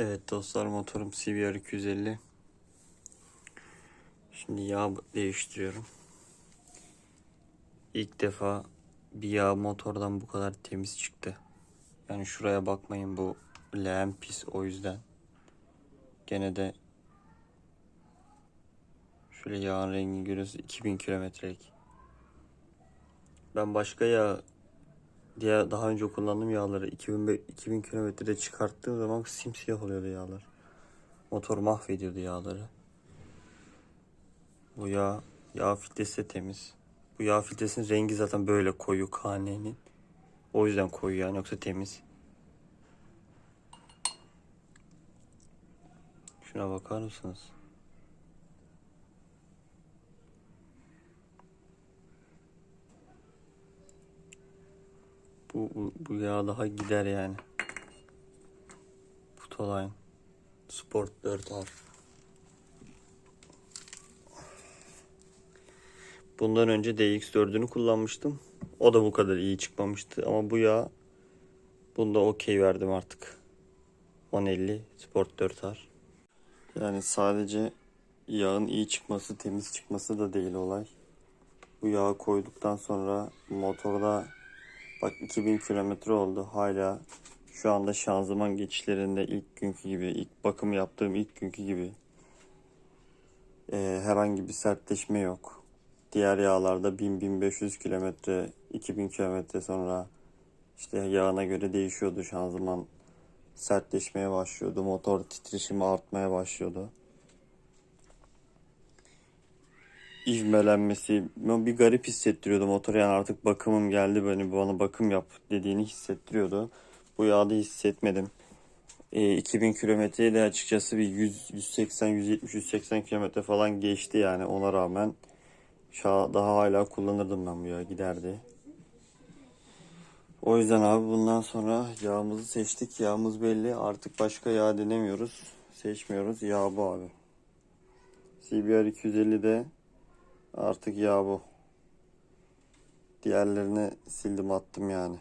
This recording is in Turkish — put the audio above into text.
Evet dostlar motorum CBR 250. Şimdi yağ değiştiriyorum. İlk defa bir yağ motordan bu kadar temiz çıktı. Yani şuraya bakmayın bu leğen pis o yüzden. Gene de şöyle yağın rengini görüyorsunuz 2000 kilometrelik. Ben başka yağ diğer daha önce kullandığım yağları 2000 be- 2000 kilometrede çıkarttığım zaman simsiyah oluyordu yağlar. Motor mahvediyordu yağları. Bu yağ yağ filtresi de temiz. Bu yağ filtresinin rengi zaten böyle koyu kanenin. O yüzden koyu yani yoksa temiz. Şuna bakar mısınız? Bu, bu, bu yağ daha gider yani. Putoline. Sport 4R. Bundan önce DX4'ünü kullanmıştım. O da bu kadar iyi çıkmamıştı ama bu yağ bunda okey verdim artık. 1050 Sport 4R. Yani sadece yağın iyi çıkması, temiz çıkması da değil olay. Bu yağı koyduktan sonra motorda Bak 2000 kilometre oldu hala şu anda şanzıman geçişlerinde ilk günkü gibi ilk bakım yaptığım ilk günkü gibi Ee, herhangi bir sertleşme yok. Diğer yağlarda 1000-1500 kilometre 2000 kilometre sonra işte yağına göre değişiyordu şanzıman sertleşmeye başlıyordu motor titreşimi artmaya başlıyordu. İvmelenmesi bir garip hissettiriyordu motor yani artık bakımım geldi böyle bana bakım yap dediğini hissettiriyordu. Bu yağda hissetmedim. E, 2000 kilometreyi de açıkçası bir 100, 180, 170, 180 kilometre falan geçti yani ona rağmen daha hala kullanırdım ben bu yağı giderdi. O yüzden abi bundan sonra yağımızı seçtik. Yağımız belli. Artık başka yağ denemiyoruz. Seçmiyoruz. Yağ bu abi. CBR 250'de Artık yağ bu. Diğerlerini sildim attım yani.